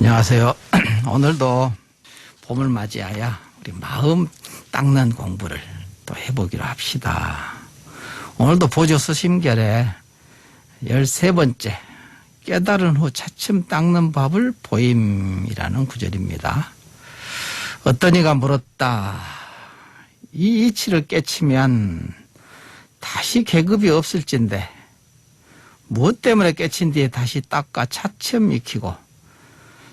안녕하세요. 오늘도 봄을 맞이하여 우리 마음 닦는 공부를 또 해보기로 합시다. 오늘도 보조 스심결에 13번째 깨달은 후 차츰 닦는 법을 보임이라는 구절입니다. 어떤 이가 물었다. 이 이치를 깨치면 다시 계급이 없을진데 무엇 때문에 깨친 뒤에 다시 닦아 차츰 익히고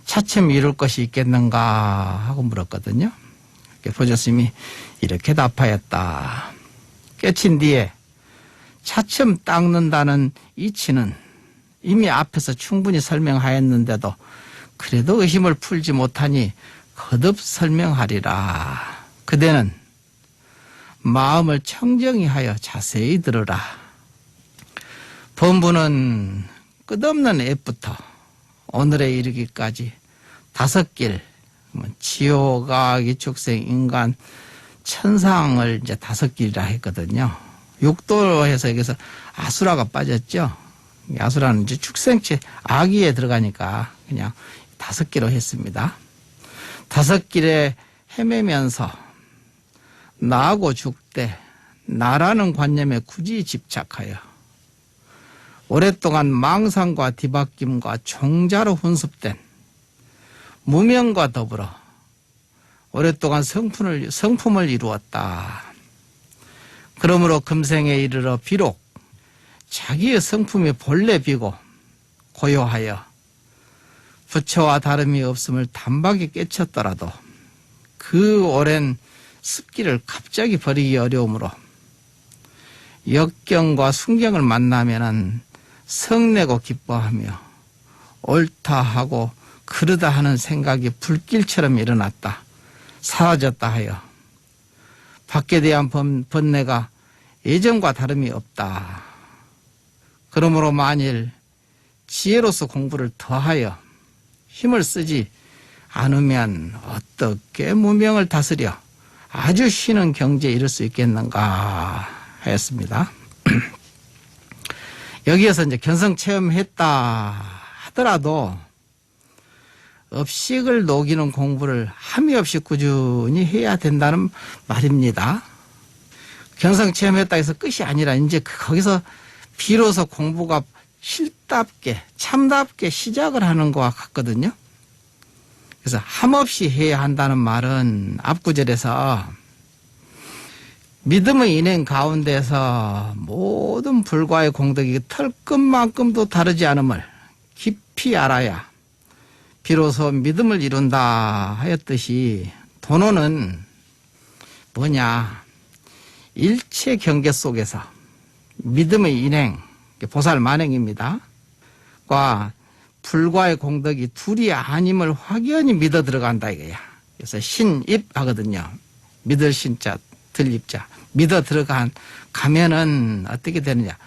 차츰 이룰 것이 있겠는가 하고 물었거든요. 보조스님이 이렇게 답하였다. 깨친 뒤에 차츰 닦는다는 이치는 이미 앞에서 충분히 설명하였는데도 그래도 의심을 풀지 못하니 거듭 설명하리라. 그대는 마음을 청정히 하여 자세히 들으라. 본부는 끝없는 앱부터 오늘에 이르기까지 다섯 길, 뭐 지옥, 악이 축생, 인간, 천상을 이제 다섯 길이라 했거든요. 육도에서 여기서 아수라가 빠졌죠. 아수라는 이제 축생체 악의에 들어가니까 그냥 다섯 길로 했습니다. 다섯 길에 헤매면서 나하고 죽되 나라는 관념에 굳이 집착하여 오랫동안 망상과 뒤바뀜과 종자로 훈습된 무명과 더불어 오랫동안 성품을, 성품을 이루었다. 그러므로 금생에 이르러 비록 자기의 성품이 본래 비고 고요하여 부처와 다름이 없음을 단박에 깨쳤더라도 그 오랜 습기를 갑자기 버리기 어려우므로 역경과 순경을 만나면은 성내고 기뻐하며 옳다 하고 그러다 하는 생각이 불길처럼 일어났다. 사라졌다 하여 밖에 대한 번, 번뇌가 예전과 다름이 없다. 그러므로 만일 지혜로서 공부를 더하여 힘을 쓰지 않으면 어떻게 무명을 다스려 아주 쉬는 경지에 이를 수 있겠는가 하였습니다. 여기에서 이제 견성 체험했다 하더라도 업식을 녹이는 공부를 함이 없이 꾸준히 해야 된다는 말입니다. 견성 체험했다 해서 끝이 아니라 이제 거기서 비로소 공부가 실답게 참답게 시작을 하는 것과 같거든요. 그래서 함없이 해야 한다는 말은 앞구절에서 믿음의 인행 가운데서 모든 불과의 공덕이 털끝만큼도 다르지 않음을 깊이 알아야 비로소 믿음을 이룬다 하였듯이 도노는 뭐냐 일체 경계 속에서 믿음의 인행 보살 만행입니다. 과 불과의 공덕이 둘이 아님을 확연히 믿어 들어간다 이거야. 그래서 신입 하거든요. 믿을 신자 들립자 믿어 들어간 가면은 어떻게 되느냐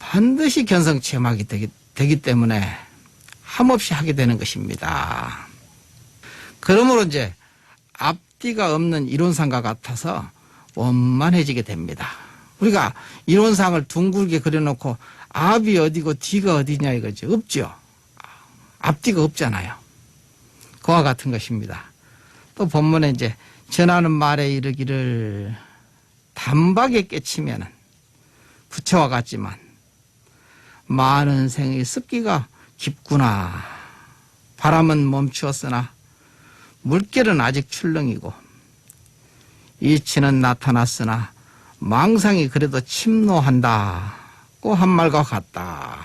반드시 견성 체험하게 되기, 되기 때문에 함없이 하게 되는 것입니다. 그러므로 이제 앞뒤가 없는 이론상과 같아서 원만해지게 됩니다. 우리가 이론상을 둥글게 그려놓고 앞이 어디고 뒤가 어디냐 이거죠. 없죠. 앞뒤가 없잖아요. 그와 같은 것입니다. 또 본문에 이제 전하는 말에 이르기를 단박에 깨치면은 부처와 같지만 많은 생의 습기가 깊구나. 바람은 멈추었으나 물결은 아직 출렁이고 이치는 나타났으나 망상이 그래도 침노한다고 한 말과 같다.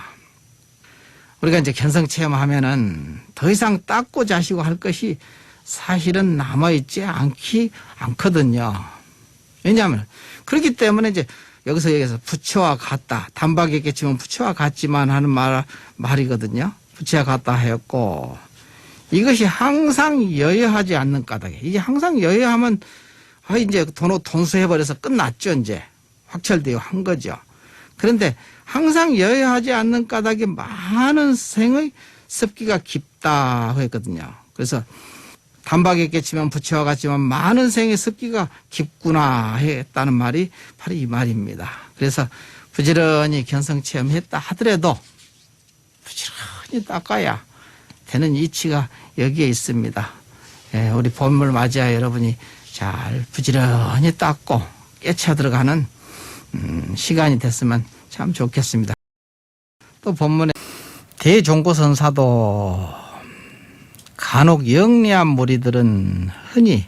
우리가 이제 견성 체험하면은 더 이상 닦고 자시고 할 것이 사실은 남아있지 않기 않거든요. 왜냐하면 그렇기 때문에 이제 여기서 얘기해서 부처와 같다. 단박에 깨치면 부처와 같지만 하는 말, 말이거든요. 부처와 같다 하였고 이것이 항상 여여하지 않는 까닭에 이게 항상 여여하면 아 이제 돈 돈수해버려서 끝났죠 이제 확철되어 한 거죠. 그런데 항상 여여하지 않는 까닭에 많은 생의 습기가 깊다 했거든요. 그래서 단박에 깨치면 부처와 같지만 많은 생의 습기가 깊구나 했다는 말이 바로 이 말입니다. 그래서 부지런히 견성 체험했다 하더라도 부지런히 닦아야 되는 이치가 여기에 있습니다. 예, 우리 봄을 맞이하여 여러분이 잘 부지런히 닦고 깨쳐 들어가는 음, 시간이 됐으면 참 좋겠습니다. 또 본문에 대종고선사도 간혹 영리한 무리들은 흔히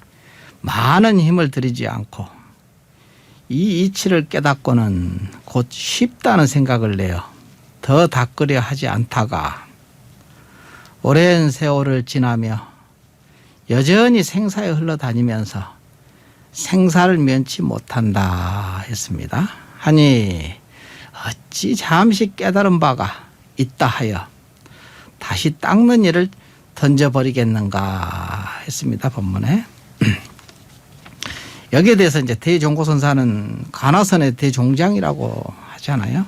많은 힘을 들이지 않고 이 이치를 깨닫고는 곧 쉽다는 생각을 내어 더 닦으려 하지 않다가 오랜 세월을 지나며 여전히 생사에 흘러다니면서 생사를 면치 못한다 했습니다. 하니 어찌 잠시 깨달은 바가 있다 하여 다시 닦는 일을 던져버리겠는가 했습니다. 본문에. 여기에 대해서 이제 대종고선사는 관화선의 대종장이라고 하잖아요.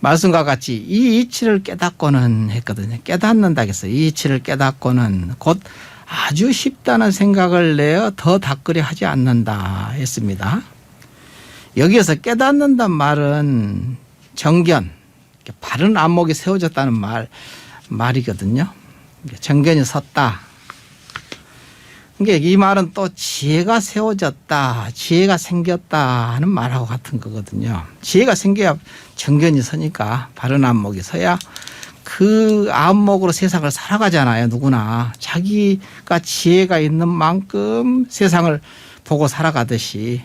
말씀과 같이 이 이치를 깨닫고는 했거든요. 깨닫는다 했어요. 이 이치를 깨닫고는 곧 아주 쉽다는 생각을 내어 더 닦으려 하지 않는다 했습니다. 여기에서 깨닫는단 말은 정견, 바른 안목이 세워졌다는 말, 말이거든요. 정견이 섰다. 그러니까 이 말은 또 지혜가 세워졌다, 지혜가 생겼다 하는 말하고 같은 거거든요. 지혜가 생겨야 정견이 서니까 바른 안목이 서야 그 안목으로 세상을 살아가잖아요. 누구나 자기가 지혜가 있는 만큼 세상을 보고 살아가듯이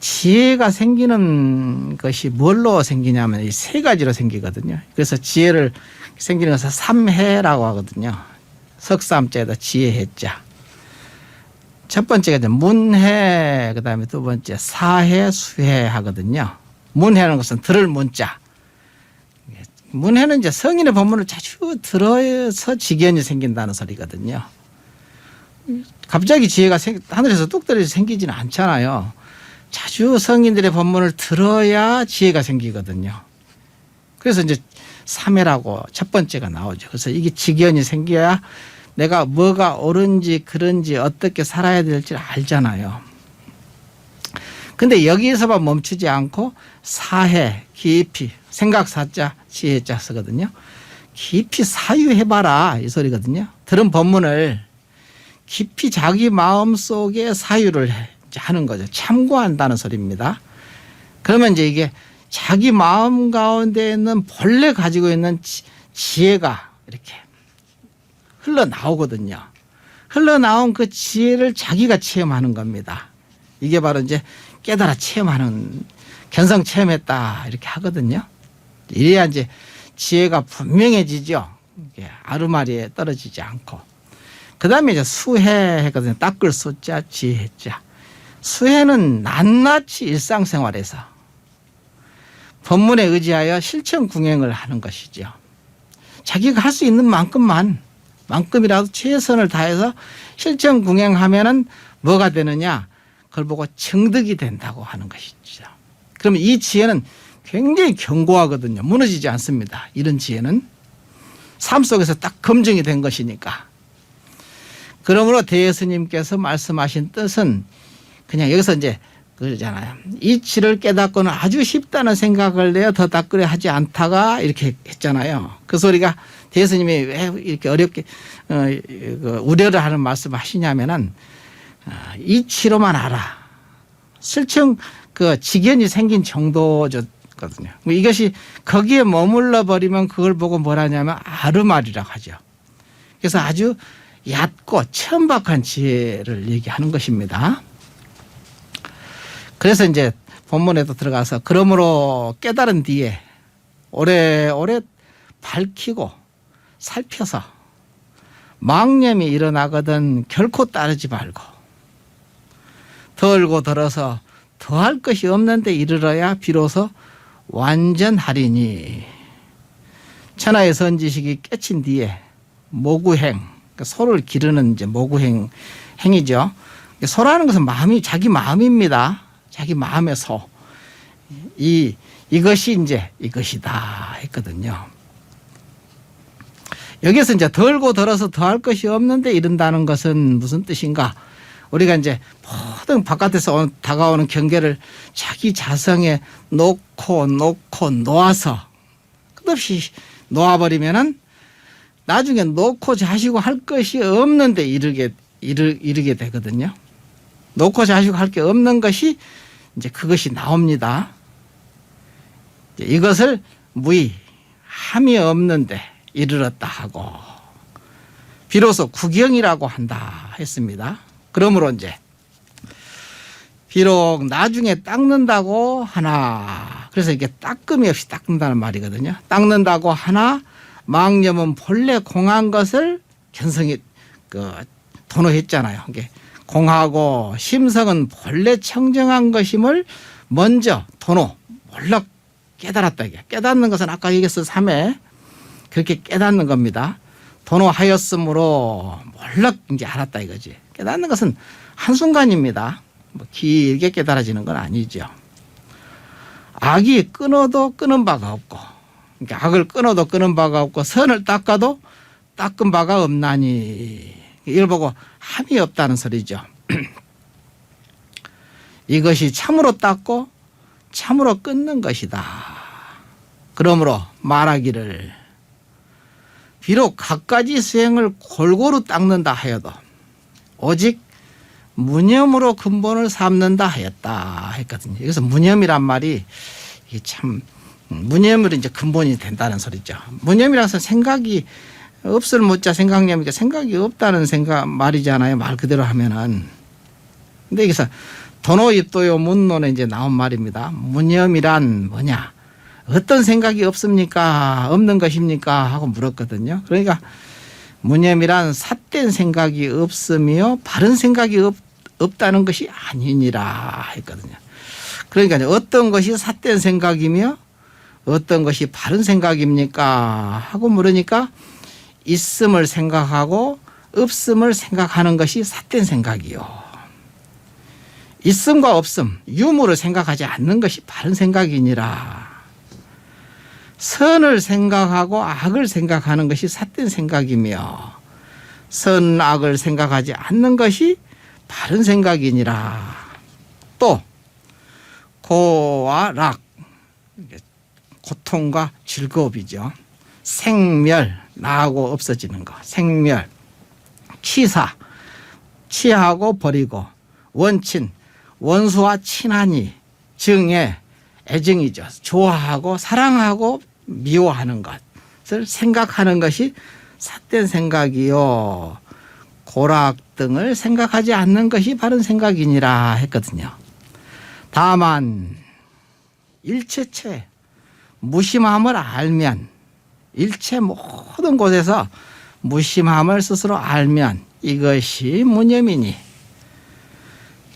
지혜가 생기는 것이 뭘로 생기냐면 이 세 가지로 생기거든요. 그래서 지혜를 생기는 것을 삼해라고 하거든요. 석삼자에다 지혜해자. 첫 번째가 이제 문해, 그 다음에 두 번째 사해, 수해 하거든요. 문해는 것은 들을 문자. 문해는 이제 성인의 법문을 자주 들어서 지견이 생긴다는 소리거든요. 갑자기 지혜가 생, 하늘에서 뚝 떨어져 생기지는 않잖아요. 자주 성인들의 법문을 들어야 지혜가 생기거든요. 그래서 이제 삼해라고 첫 번째가 나오죠. 그래서 이게 지견이 생겨야 내가 뭐가 옳은지 그런지 어떻게 살아야 될지 알잖아요. 근데 여기에서만 멈추지 않고 사해 깊이 생각 사자 지혜 자 쓰거든요. 깊이 사유해봐라 이 소리거든요. 들은 법문을 깊이 자기 마음 속에 사유를 하는 거죠. 참고한다는 소리입니다. 그러면 이제 이게 자기 마음 가운데 있는 본래 가지고 있는 지, 지혜가 이렇게 흘러나오거든요. 흘러나온 그 지혜를 자기가 체험하는 겁니다. 이게 바로 이제 깨달아 체험하는 견성 체험했다 이렇게 하거든요. 이래야 이제 지혜가 분명해지죠. 아르마리에 떨어지지 않고. 그 다음에 이제 수해 했거든요. 닦을 수자, 지혜자. 수혜는 낱낱이 일상생활에서 법문에 의지하여 실천 궁행을 하는 것이죠. 자기가 할 수 있는 만큼만 만큼이라도 최선을 다해서 실천 궁행하면은 뭐가 되느냐? 그걸 보고 정득이 된다고 하는 것이죠. 그러면 이 지혜는 굉장히 견고하거든요. 무너지지 않습니다. 이런 지혜는 삶 속에서 딱 검증이 된 것이니까. 그러므로 대예스님께서 말씀하신 뜻은 그냥 여기서 이제 그러잖아요. 이치를 깨닫고는 아주 쉽다는 생각을 내어 더 닦으려 하지 않다가 이렇게 했잖아요. 그 소리가 대스님이 왜 이렇게 어렵게 어, 그 우려를 하는 말씀 하시냐면은 어, 이치로만 알아. 실증 그 지견이 생긴 정도거든요. 이것이 거기에 머물러 버리면 그걸 보고 뭐라냐면 아르말이라고 하죠. 그래서 아주 얕고 천박한 지혜를 얘기하는 것입니다. 그래서 이제 본문에도 들어가서 그러므로 깨달은 뒤에 오래오래 밝히고 살펴서 망념이 일어나거든 결코 따르지 말고 덜고 덜어서 더할 것이 없는데 이르러야 비로소 완전하리니 천하의 선지식이 깨친 뒤에 모구행 그러니까 소를 기르는 이제 모구행 행이죠. 소라는 것은 마음이 자기 마음입니다. 자기 마음의 소. 이 이것이 이제 이것이다 했거든요. 여기서 이제 덜고 덜어서 더할 것이 없는데 이른다는 것은 무슨 뜻인가? 우리가 이제 모든 바깥에서 다가오는 경계를 자기 자성에 놓고 놓고 놓아서 끝없이 놓아버리면은 나중에 놓고 자시고 할 것이 없는데 이르게 이르, 이르게 되거든요. 놓고 자시고 할 게 없는 것이 이제 그것이 나옵니다. 이것을 무의 함이 없는데 이르렀다 하고 비로소 구경이라고 한다 했습니다. 그러므로 이제 비록 나중에 닦는다고 하나 그래서 이게 닦음이 없이 닦는다는 말이거든요. 닦는다고 하나 망념은 본래 공한 것을 견성이 그 도노했잖아요. 이게 공하고 심성은 본래 청정한 것임을 먼저 도노 몰라 깨달았다 깨닫는 것은 아까 얘기했어 삼회 그렇게 깨닫는 겁니다. 도노하였으므로 몰라 이제 알았다 이거지. 깨닫는 것은 한 순간입니다. 뭐 길게 깨달아지는 건 아니죠. 악이 끊어도 끊은 바가 없고, 그러니까 악을 끊어도 끊은 바가 없고, 선을 닦아도 닦은 바가 없나니, 이걸 보고 함이 없다는 소리죠. 이것이 참으로 닦고 참으로 끊는 것이다. 그러므로 말하기를 비록 갖가지 수행을 골고루 닦는다 하여도 오직 무념으로 근본을 삼는다 하였다 했거든요. 여기서 무념이란 말이 참 무념으로 이제 근본이 된다는 소리죠. 무념이라서 생각이 없을 못자 생각념이니까 생각이 없다는 생각 말이잖아요. 말 그대로 하면은. 근데 여기서 도노입도요 문론에 이제 나온 말입니다. 무념이란 뭐냐? 어떤 생각이 없습니까? 없는 것입니까? 하고 물었거든요. 그러니까 무념이란 삿된 생각이 없으며 바른 생각이 없, 없다는 것이 아니니라 했거든요. 그러니까 어떤 것이 삿된 생각이며 어떤 것이 바른 생각입니까? 하고 물으니까 있음을 생각하고 없음을 생각하는 것이 삿된 생각이요. 있음과 없음, 유무를 생각하지 않는 것이 바른 생각이니라. 선을 생각하고 악을 생각하는 것이 삿된 생각이며 선, 악을 생각하지 않는 것이 바른 생각이니라. 또 고와 락, 고통과 즐거움이죠. 생멸, 나하고 없어지는 거. 생멸, 취사, 취하고 버리고 원친, 원수와 친하니 증에 애증이죠. 좋아하고 사랑하고 미워하는 것을 생각하는 것이 삿된 생각이요. 고락 등을 생각하지 않는 것이 바른 생각이니라 했거든요. 다만 일체체 무심함을 알면 일체 모든 곳에서 무심함을 스스로 알면 이것이 무념이니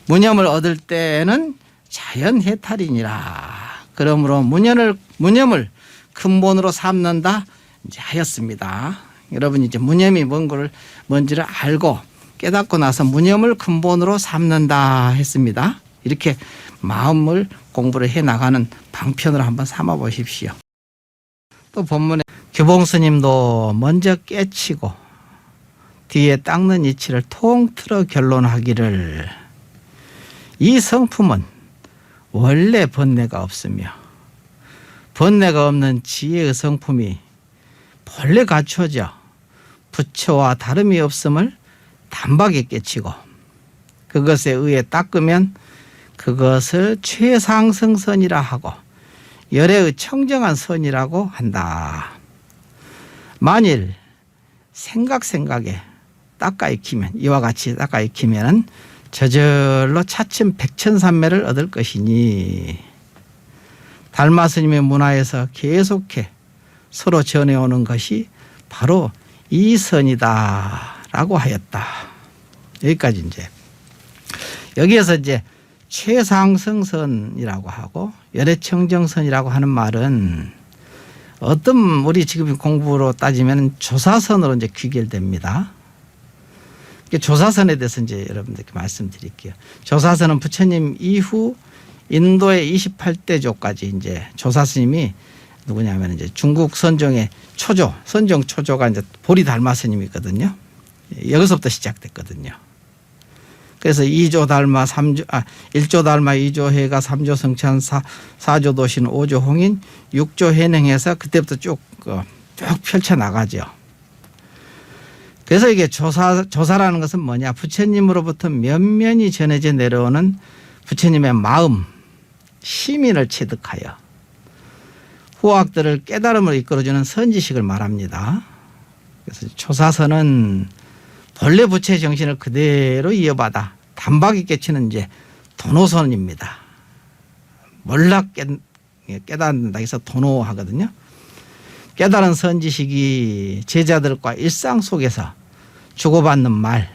무념을 얻을 때는 자연 해탈이니라. 그러므로 무념을 무념을 근본으로 삼는다 이제 하였습니다. 여러분이 이제 무념이 뭔가를 뭔지를 알고 깨닫고 나서 무념을 근본으로 삼는다 했습니다. 이렇게 마음을 공부를 해 나가는 방편으로 한번 삼아 보십시오. 또 본문에 교봉 스님도 먼저 깨치고 뒤에 닦는 이치를 통틀어 결론하기를 이 성품은 원래 번뇌가 없으며 번뇌가 없는 지혜의 성품이 본래 갖춰져 부처와 다름이 없음을 단박에 깨치고 그것에 의해 닦으면 그것을 최상승선이라 하고 열애의 청정한 선이라고 한다. 만일 생각 생각에 닦아 익히면 이와 같이 닦아 익히면은 저절로 차츰 백천삼매를 얻을 것이니 달마 스님의 문화에서 계속해 서로 전해오는 것이 바로 이 선이다라고 하였다. 여기까지 이제 여기에서 이제 최상승선이라고 하고 열애청정선이라고 하는 말은 어떤 우리 지금 공부로 따지면 조사선으로 이제 귀결됩니다. 조사선에 대해서 이제 여러분들께 말씀드릴게요. 조사선은 부처님 이후 인도의 28대조까지 이제 조사 스님이 누구냐면 이제 중국 선종의 초조, 선종 초조가 이제 보리 달마 스님이거든요. 여기서부터 시작됐거든요. 그래서 2조 달마, 3조, 아, 1조 달마, 2조 해가, 3조 성찬, 4, 4조 도신, 5조 홍인, 6조 해능해서 그때부터 쭉, 어, 쭉 펼쳐 나가죠. 그래서 이게 조사, 조사라는 것은 뭐냐. 부처님으로부터 면면이 전해져 내려오는 부처님의 마음, 시민을 체득하여 후학들을 깨달음을 이끌어주는 선지식을 말합니다. 그래서 조사서는 본래 부처의 정신을 그대로 이어받아 단박 있게 치는 이제 도노선입니다. 깨, 깨닫는다 해서 도노하거든요. 깨달은 선지식이 제자들과 일상 속에서 주고받는 말,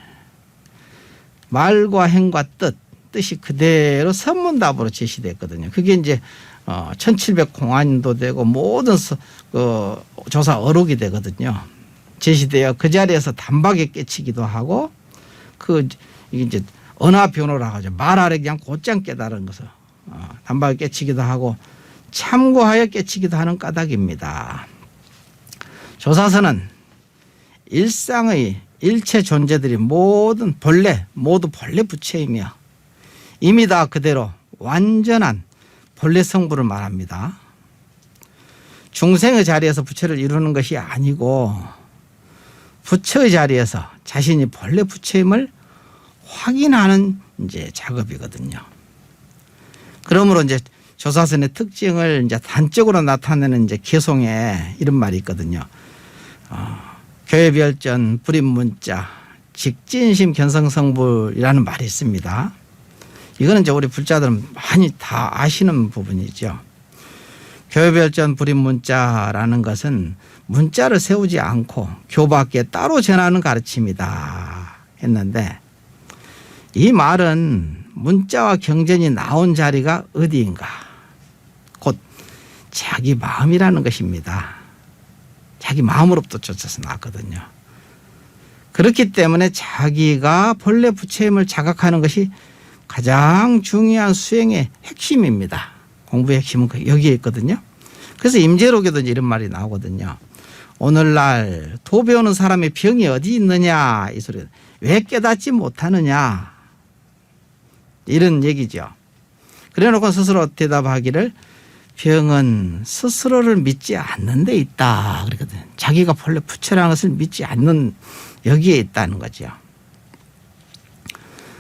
말과 행과 뜻, 뜻이 그대로 선문답으로 제시됐거든요. 그게 이제 어, 1700 공안도 되고 모든 서, 그 조사 어록이 되거든요. 제시되어 그 자리에서 단박에 깨치기도 하고 그 이제 언화 변호라고 하죠. 말 아래 그냥 곧장 깨달은 것을 어, 단박에 깨치기도 하고 참고하여 깨치기도 하는 까닭입니다. 조사서는 일상의 일체 존재들이 모든 본래 모두 본래 부처이며 이미 다 그대로 완전한 본래 성부를 말합니다. 중생의 자리에서 부처를 이루는 것이 아니고 부처의 자리에서 자신이 본래 부처임을 확인하는 이제 작업이거든요. 그러므로 이제 조사선의 특징을 이제 단적으로 나타내는 이제 개송에 이런 말이 있거든요. 어, 교회 별전 불임 문자 직진심 견성성불이라는 말이 있습니다. 이거는 이제 우리 불자들은 많이 다 아시는 부분이죠. 교회 별전 불임 문자라는 것은 문자를 세우지 않고 교밖에 따로 전하는 가르침이다 했는데 이 말은 문자와 경전이 나온 자리가 어디인가? 곧 자기 마음이라는 것입니다. 자기 마음으로부터 쫓아서 나왔거든요. 그렇기 때문에 자기가 본래 부처임을 자각하는 것이 가장 중요한 수행의 핵심입니다. 공부의 핵심은 그 여기에 있거든요. 그래서 임재록에도 이런 말이 나오거든요. 오늘날 도 배우는 사람의 병이 어디 있느냐 이 소리. 왜 깨닫지 못하느냐 이런 얘기죠. 그래놓고 스스로 대답하기를 병은 스스로를 믿지 않는 데 있다 그러거든. 자기가 본래 부처라는 것을 믿지 않는 여기에 있다는 거죠.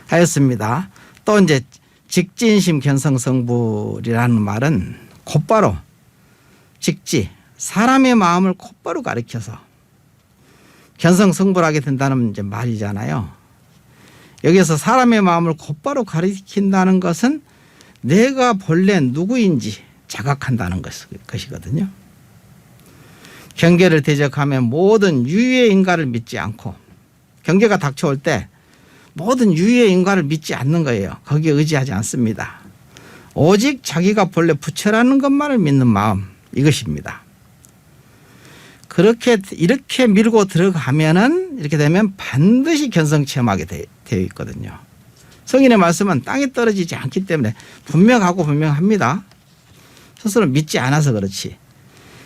하였습니다. 또 이제 직진심 견성성불이라는 말은 곧바로 직지 사람의 마음을 곧바로 가리켜서 견성성불하게 된다는 이제 말이잖아요. 여기서 사람의 마음을 곧바로 가리킨다는 것은 내가 본래 누구인지 자각한다는 것, 것이거든요. 경계를 대적하면 모든 유의 인가를 믿지 않고 경계가 닥쳐올 때 모든 유의 인가를 믿지 않는 거예요. 거기에 의지하지 않습니다. 오직 자기가 본래 부처라는 것만을 믿는 마음 이것입니다. 그렇게 이렇게 밀고 들어가면은 이렇게 되면 반드시 견성 체험하게 되, 되어 있거든요. 성인의 말씀은 땅에 떨어지지 않기 때문에 분명하고 분명합니다. 스스로 믿지 않아서 그렇지.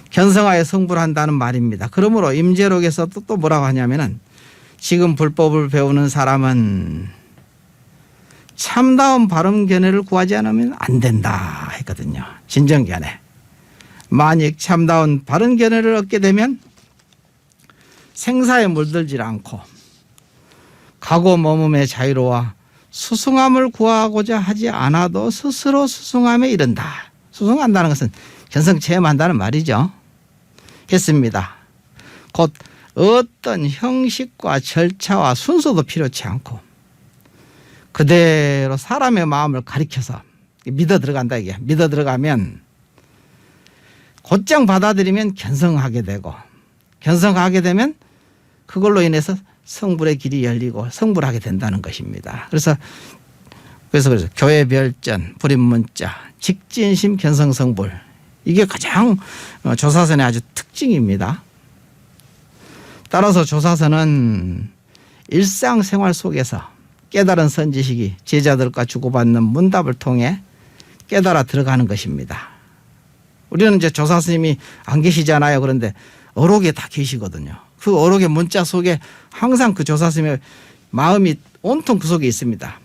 견성하여 성불한다는 말입니다. 그러므로 임재록에서 또, 또 뭐라고 하냐면은 지금 불법을 배우는 사람은 참다운 바른 견해를 구하지 않으면 안 된다 했거든요. 진정 견해. 만약 참다운 바른 견해를 얻게 되면 생사에 물들지 않고 가고 머금의 자유로와 수승함을 구하고자 하지 않아도 스스로 수승함에 이른다. 수승한다는 것은 견성 체험한다는 말이죠. 했습니다. 곧 어떤 형식과 절차와 순서도 필요치 않고 그대로 사람의 마음을 가리켜서 믿어 들어간다 이게 믿어 들어가면 곧장 받아들이면 견성하게 되고 견성하게 되면 그걸로 인해서 성불의 길이 열리고 성불하게 된다는 것입니다. 그래서 그래서 그래서 교회 별전 불임문자 직진심 견성 성불 이게 가장 어, 조사선의 아주 특징입니다. 따라서 조사선은 일상생활 속에서 깨달은 선지식이 제자들과 주고받는 문답을 통해 깨달아 들어가는 것입니다. 우리는 이제 조사 스님이 안 계시잖아요. 그런데 어록에 다 계시거든요. 그 어록의 문자 속에 항상 그 조사 스님의 마음이 온통 그 속에 있습니다.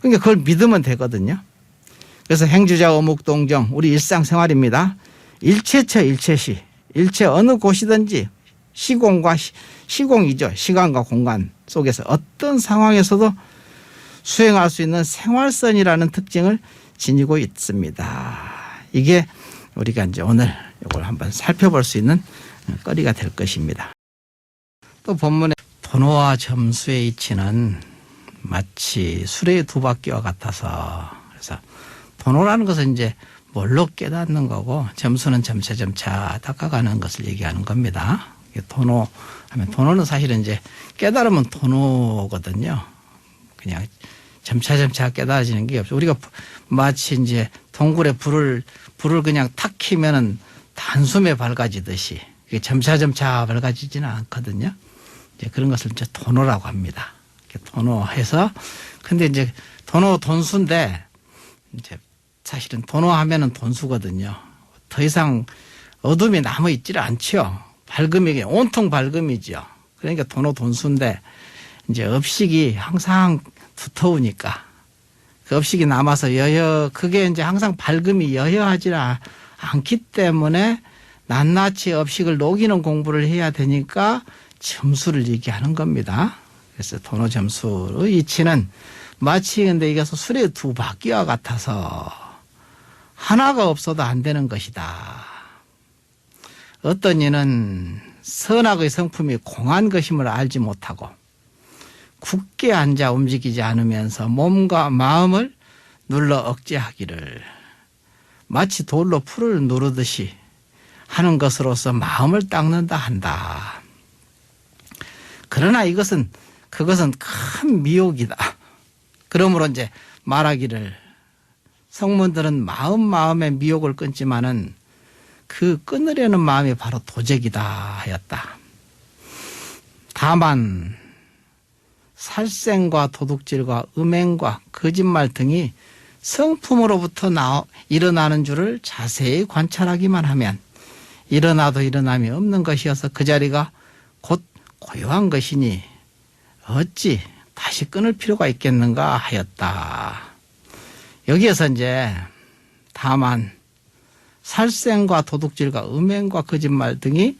그러니까 그걸 믿으면 되거든요. 그래서 행주자 어묵동정 우리 일상생활입니다. 일체처 일체시 일체 어느 곳이든지 시공과 시, 시공이죠. 시간과 공간 속에서 어떤 상황에서도 수행할 수 있는 생활선이라는 특징을 지니고 있습니다. 이게 우리가 이제 오늘 이걸 한번 살펴볼 수 있는 거리가 될 것입니다. 또 본문에 번호와 점수의 이치는 마치 수레의 두 바퀴와 같아서 그래서 번호라는 것은 이제 뭘로 깨닫는 거고 점수는 점차 점차 닦아가는 것을 얘기하는 겁니다. 도노 하면 도노는 사실은 이제 깨달으면 도노거든요. 그냥 점차 점차 깨달아지는 게 없죠. 우리가 마치 이제 동굴에 불을 불을 그냥 탁 키면은 단숨에 밝아지듯이 이게 점차 점차 밝아지지는 않거든요. 이제 그런 것을 이제 도노라고 합니다. 도노해서 근데 이제 도노 돈수인데 이제 사실은 도노하면은 돈수거든요. 더 이상 어둠이 남아 있지를 않죠. 밝음이 온통 밝음이죠. 그러니까 도노 돈수인데 이제 업식이 항상 두터우니까 그 업식이 남아서 여여 그게 이제 항상 밝음이 여여하지 않기 때문에 낱낱이 업식을 녹이는 공부를 해야 되니까 점수를 얘기하는 겁니다. 그래서 도노 점수의 이치는 마치 근데 이게 술의 두 바퀴와 같아서 하나가 없어도 안 되는 것이다. 어떤 이는 선악의 성품이 공한 것임을 알지 못하고 굳게 앉아 움직이지 않으면서 몸과 마음을 눌러 억제하기를 마치 돌로 풀을 누르듯이 하는 것으로서 마음을 닦는다 한다. 그러나 이것은 그것은 큰 미혹이다. 그러므로 이제 말하기를 성문들은 마음 마음의 미혹을 끊지만은 그 끊으려는 마음이 바로 도적이다 하였다. 다만 살생과 도둑질과 음행과 거짓말 등이 성품으로부터 나 일어나는 줄을 자세히 관찰하기만 하면 일어나도 일어남이 없는 것이어서 그 자리가 곧 고요한 것이니 어찌 다시 끊을 필요가 있겠는가 하였다. 여기에서 이제 다만 살생과 도둑질과 음행과 거짓말 등이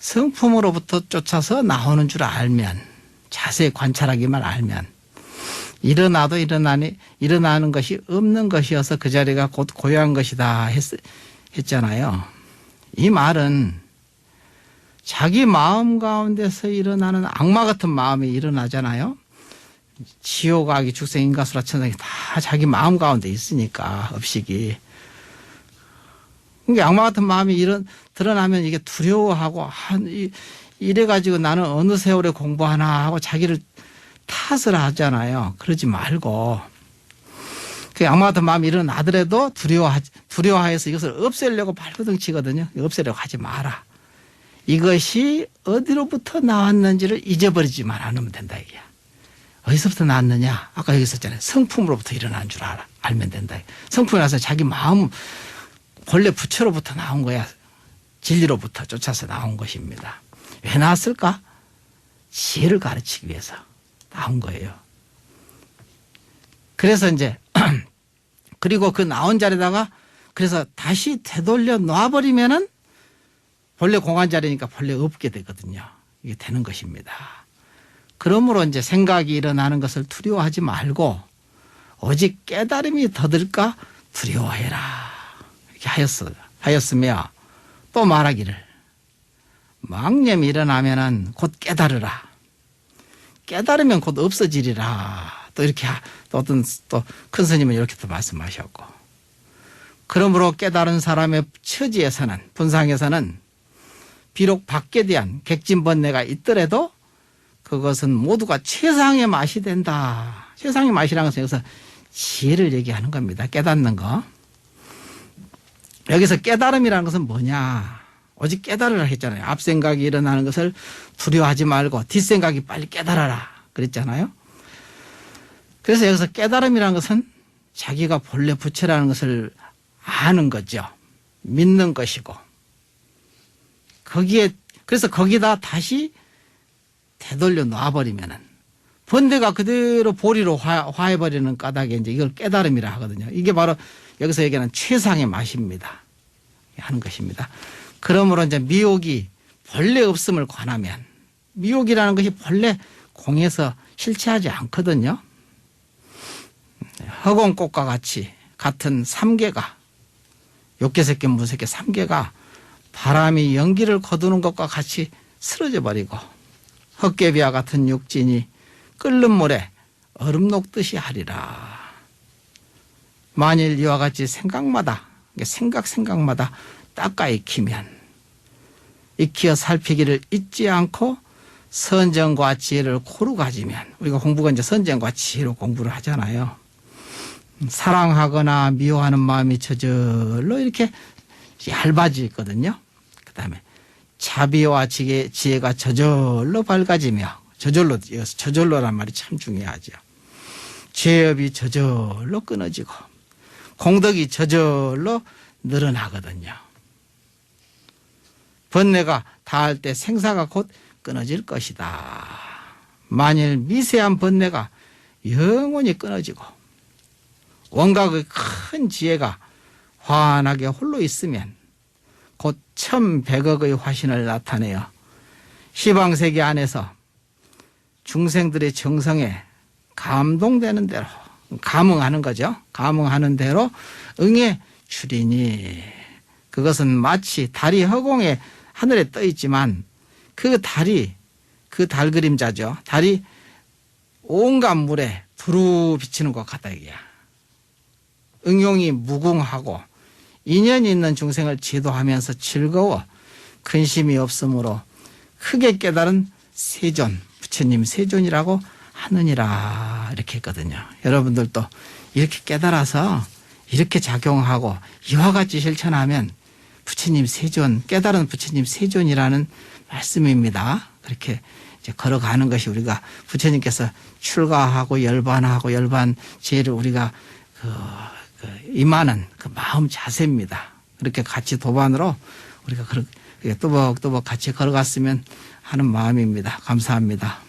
성품으로부터 쫓아서 나오는 줄 알면 자세히 관찰하기만 알면 일어나도 일어나니 일어나는 것이 없는 것이어서 그 자리가 곧 고요한 것이다 했, 했잖아요. 이 말은 자기 마음 가운데서 일어나는 악마 같은 마음이 일어나잖아요. 지옥, 악이, 축생, 인가수라, 천상이 다 자기 마음 가운데 있으니까 업식이. 그러니까 악마 같은 마음이 이런 드러나면 이게 두려워하고 한 이, 이래 가지고 나는 어느 세월에 공부하나 하고 자기를 탓을 하잖아요. 그러지 말고 그 악마 같은 마음이 일어나더라도 두려워 두려워해서 이것을 없애려고 발버둥 치거든요. 없애려고 하지 마라. 이것이 어디로부터 나왔는지를 잊어버리지만 않으면 된다 이게야. 어디서부터 나왔느냐? 아까 여기 있었잖아요. 성품으로부터 일어난 줄 알아. 알면 된다. 성품이 나서 자기 마음 본래 부처로부터 나온 거야. 진리로부터 쫓아서 나온 것입니다. 왜 나왔을까? 지혜를 가르치기 위해서 나온 거예요. 그래서 이제 그리고 그 나온 자리다가 그래서 다시 되돌려 놔버리면은 본래 공한 자리니까 본래 없게 되거든요. 이게 되는 것입니다. 그러므로 이제 생각이 일어나는 것을 두려워하지 말고 오직 깨달음이 더들까 두려워해라. 이렇게 하였어, 하였으며 또 말하기를 망념이 일어나면은 곧 깨달으라. 깨달으면 곧 없어지리라. 또 이렇게 또 어떤 또 큰 스님은 이렇게 또 말씀하셨고. 그러므로 깨달은 사람의 처지에서는 분상에서는 비록 밖에 대한 객진번뇌가 있더라도 그것은 모두가 최상의 맛이 된다. 최상의 맛이라는 것은 여기서 지혜를 얘기하는 겁니다. 깨닫는 거. 여기서 깨달음이라는 것은 뭐냐? 오직 깨달으라 했잖아요. 앞 생각이 일어나는 것을 두려워하지 말고 뒷생각이 빨리 깨달아라. 그랬잖아요. 그래서 여기서 깨달음이라는 것은 자기가 본래 부처라는 것을 아는 거죠. 믿는 것이고. 거기에, 그래서 거기다 다시 되돌려 놔버리면은 번뇌가 그대로 보리로 화, 화해버리는 까닭에 이제 이걸 깨달음이라 하거든요. 이게 바로 여기서 얘기하는 최상의 맛입니다. 하는 것입니다. 그러므로 이제 미혹이 본래 없음을 관하면 미혹이라는 것이 본래 공에서 실체하지 않거든요. 허공꽃과 같이 같은 삼계가 욕계새끼 무새끼 삼계가 바람이 연기를 거두는 것과 같이 쓰러져 버리고 헛개비와 같은 육진이 끓는 물에 얼음 녹듯이 하리라. 만일 이와 같이 생각마다 생각 생각마다 닦아 익히면 익히어 살피기를 잊지 않고 선정과 지혜를 고루 가지면 우리가 공부가 이제 선정과 지혜로 공부를 하잖아요. 사랑하거나 미워하는 마음이 저절로 이렇게 얇아지거든요. 그 다음에 자비와 지혜, 지혜가 저절로 밝아지며 저절로 저절로란 말이 참 중요하죠. 죄업이 저절로 끊어지고 공덕이 저절로 늘어나거든요. 번뇌가 닿을 때 생사가 곧 끊어질 것이다. 만일 미세한 번뇌가 영원히 끊어지고 원각의 큰 지혜가 환하게 홀로 있으면 곧 천백억의 화신을 나타내어 시방세계 안에서 중생들의 정성에 감동되는 대로 감응하는 거죠. 감응하는 대로 응해 주리니 그것은 마치 달이 허공에 하늘에 떠 있지만 그 달이 그 달 그림자죠. 달이 온갖 물에 두루 비치는 것 같다 이게야. 응용이 무궁하고 인연이 있는 중생을 지도하면서 즐거워 근심이 없으므로 크게 깨달은 세존 부처님 세존이라고 하느니라 이렇게 했거든요. 여러분들도 이렇게 깨달아서 이렇게 작용하고 이와 같이 실천하면 부처님 세존 깨달은 부처님 세존이라는 말씀입니다. 그렇게 이제 걸어가는 것이 우리가 부처님께서 출가하고 열반하고 열반 지혜를 우리가 그, 그 임하는 그 마음 자세입니다. 그렇게 같이 도반으로 우리가 그렇게 또박또박 같이 걸어갔으면 하는 마음입니다. 감사합니다.